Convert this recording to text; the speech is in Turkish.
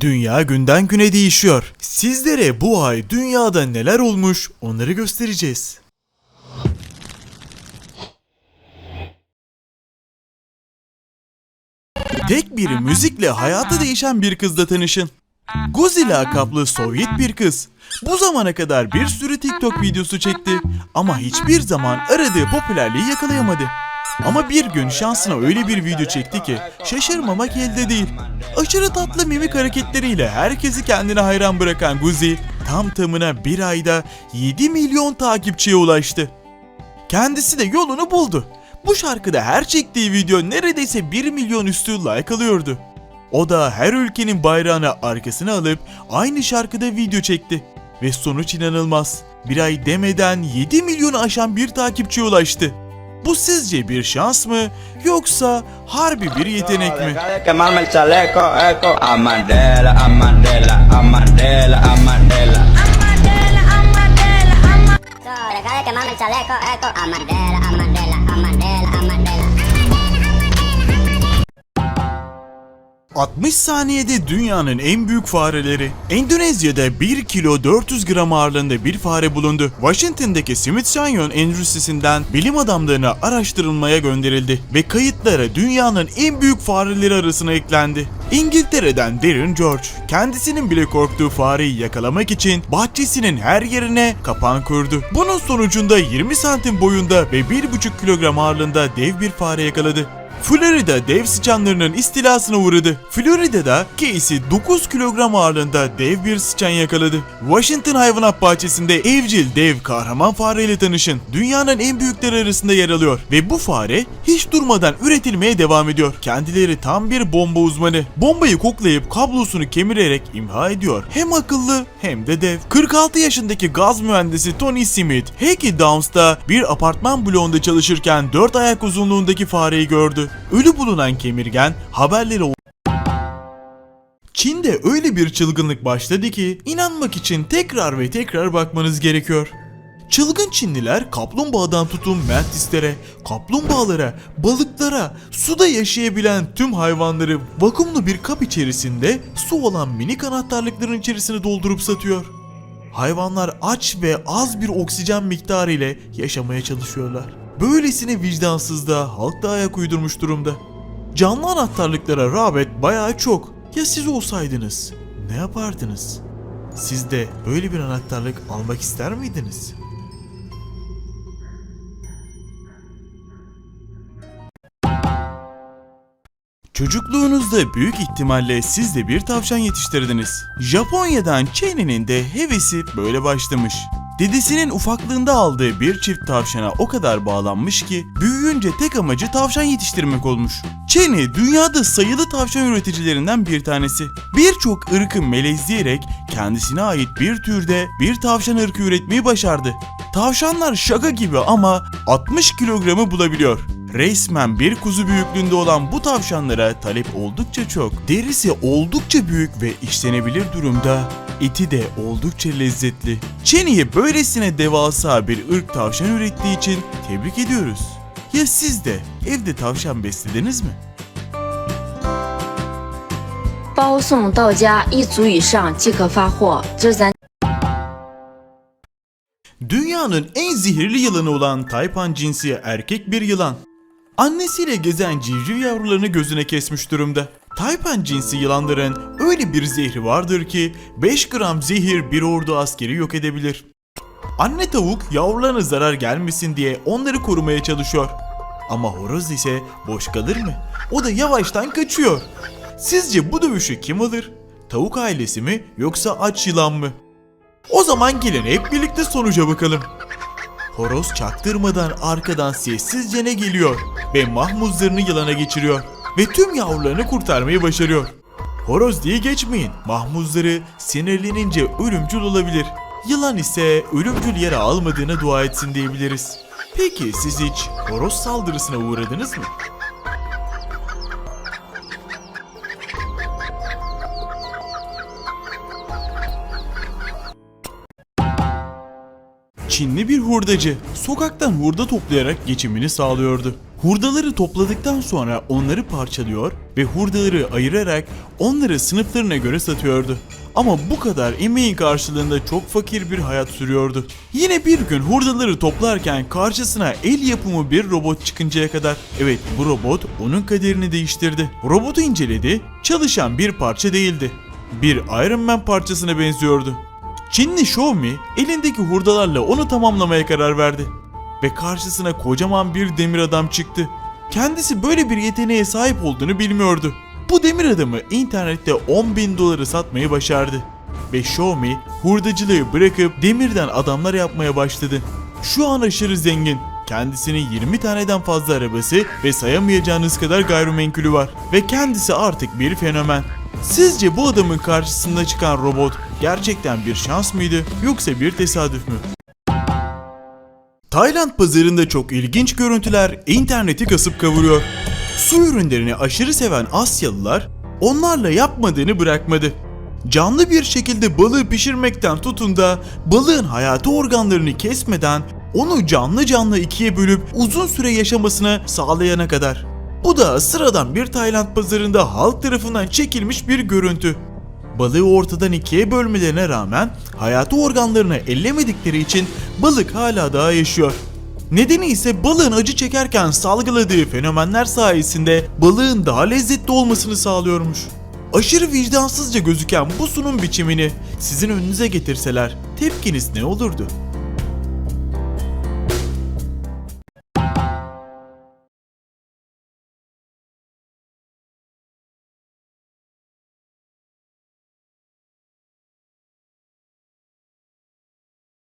Dünya günden güne değişiyor. Sizlere bu ay dünyada neler olmuş onları göstereceğiz. Tek bir müzikle hayatı değişen bir kızla tanışın. Guzi lakaplı Sovyet bir kız. Bu zamana kadar bir sürü TikTok videosu çekti ama hiçbir zaman aradığı popülerliği yakalayamadı. Ama bir gün şansına öyle bir video çekti ki şaşırmamak elde değil. Aşırı tatlı mimik hareketleriyle herkesi kendine hayran bırakan Guzi tam tamına bir ayda 7 milyon takipçiye ulaştı. Kendisi de yolunu buldu. Bu şarkıda her çektiği video neredeyse 1 milyon üstü like alıyordu. O da her ülkenin bayrağını arkasına alıp aynı şarkıda video çekti. Ve sonuç inanılmaz. Bir ay demeden 7 milyonu aşan bir takipçiye ulaştı. Bu sizce bir şans mı yoksa harbi bir yetenek mi? Deja de 60 saniyede dünyanın en büyük fareleri. Endonezya'da 1 kilo 400 gram ağırlığında bir fare bulundu. Washington'daki Smithsonian Enstitüsü'nden bilim adamlarına araştırılmaya gönderildi ve kayıtlara dünyanın en büyük fareleri arasına eklendi. İngiltere'den Darren George, kendisinin bile korktuğu fareyi yakalamak için bahçesinin her yerine kapan kurdu. Bunun sonucunda 20 santim boyunda ve 1,5 kilogram ağırlığında dev bir fare yakaladı. Florida dev sıçanlarının istilasına uğradı. Florida'da Casey 9 kilogram ağırlığında dev bir sıçan yakaladı. Washington Hayvanat Bahçesi'nde evcil dev kahraman fareyle tanışın. Dünyanın en büyükleri arasında yer alıyor ve bu fare hiç durmadan üretilmeye devam ediyor. Kendileri tam bir bomba uzmanı. Bombayı koklayıp kablosunu kemirerek imha ediyor. Hem akıllı hem de dev. 46 yaşındaki gaz mühendisi Tony Smith, Hackey Downs'ta bir apartman bloğunda çalışırken 4 ayak uzunluğundaki fareyi gördü. Ölü bulunan kemirgen haberleri Çin'de öyle bir çılgınlık başladı ki inanmak için tekrar ve tekrar bakmanız gerekiyor. Çılgın Çinliler kaplumbağadan tutun mantislere, kaplumbağalara, balıklara, suda yaşayabilen tüm hayvanları vakumlu bir kap içerisinde su olan minik anahtarlıkların içerisine doldurup satıyor. Hayvanlar aç ve az bir oksijen miktarı ile yaşamaya çalışıyorlar. Böylesine vicdansızlığa halk da ayak uydurmuş durumda. Canlı anahtarlıklara rağbet bayağı çok. Ya siz olsaydınız ne yapardınız? Siz de böyle bir anahtarlık almak ister miydiniz? Çocukluğunuzda büyük ihtimalle siz de bir tavşan yetiştirdiniz. Japonya'dan Cheney'nin de hevesi böyle başlamış. Dedesinin ufaklığında aldığı bir çift tavşana o kadar bağlanmış ki büyüyünce tek amacı tavşan yetiştirmek olmuş. Cheney dünyada sayılı tavşan üreticilerinden bir tanesi. Birçok ırkı melezleyerek kendisine ait bir türde bir tavşan ırkı üretmeyi başardı. Tavşanlar şaka gibi ama 60 kilogramı bulabiliyor. Resmen bir kuzu büyüklüğünde olan bu tavşanlara talep oldukça çok. Derisi oldukça büyük ve işlenebilir durumda. Eti de oldukça lezzetli. Cheney'e böylesine devasa bir ırk tavşan ürettiği için tebrik ediyoruz. Ya siz de evde tavşan beslediniz mi? 包送到家一组以上即可发货，这咱 Dünyanın en zehirli yılanı olan Taypan cinsi erkek bir yılan. Annesiyle gezen civciv yavrularını gözüne kesmiş durumda. Taypan cinsi yılanların öyle bir zehri vardır ki 5 gram zehir bir ordu askeri yok edebilir. Anne tavuk yavrularına zarar gelmesin diye onları korumaya çalışıyor. Ama horoz ise boş kalır mı? O da yavaştan kaçıyor. Sizce bu dövüşü kim alır? Tavuk ailesi mi yoksa aç yılan mı? O zaman gelin hep birlikte sonuca bakalım. Horoz çaktırmadan arkadan sessizce ne geliyor ve mahmuzlarını yılana geçiriyor ve tüm yavrularını kurtarmayı başarıyor. Horoz diye geçmeyin. Mahmuzları sinirlenince ölümcül olabilir. Yılan ise ölümcül yara almadığına dua etsin diyebiliriz. Peki siz hiç horoz saldırısına uğradınız mı? Çinli bir hurdacı sokaktan hurda toplayarak geçimini sağlıyordu. Hurdaları topladıktan sonra onları parçalıyor ve hurdaları ayırarak onları sınıflarına göre satıyordu. Ama bu kadar emeğin karşılığında çok fakir bir hayat sürüyordu. Yine bir gün hurdaları toplarken karşısına el yapımı bir robot çıkıncaya kadar. Evet bu robot onun kaderini değiştirdi. Robotu inceledi, çalışan bir parça değildi. Bir Iron Man parçasına benziyordu. Çinli Xiaomi elindeki hurdalarla onu tamamlamaya karar verdi. Ve karşısına kocaman bir demir adam çıktı. Kendisi böyle bir yeteneğe sahip olduğunu bilmiyordu. Bu demir adamı internette 10 bin doları satmayı başardı. Ve Xiaomi hurdacılığı bırakıp demirden adamlar yapmaya başladı. Şu an aşırı zengin. Kendisinin 20 taneden fazla arabası ve sayamayacağınız kadar gayrimenkulü var. Ve kendisi artık bir fenomen. Sizce bu adamın karşısında çıkan robot gerçekten bir şans mıydı yoksa bir tesadüf mü? Tayland pazarında çok ilginç görüntüler interneti kasıp kavuruyor. Su ürünlerini aşırı seven Asyalılar onlarla yapmadığını bırakmadı. Canlı bir şekilde balığı pişirmekten tutun da balığın hayati organlarını kesmeden onu canlı canlı ikiye bölüp uzun süre yaşamasını sağlayana kadar. Bu da sıradan bir Tayland pazarında halk tarafından çekilmiş bir görüntü. Balığı ortadan ikiye bölmelerine rağmen hayati organlarını ellemedikleri için balık hala daha yaşıyor. Nedeni ise balığın acı çekerken salgıladığı fenomenler sayesinde balığın daha lezzetli olmasını sağlıyormuş. Aşırı vicdansızca gözüken bu sunum biçimini sizin önünüze getirseler tepkiniz ne olurdu?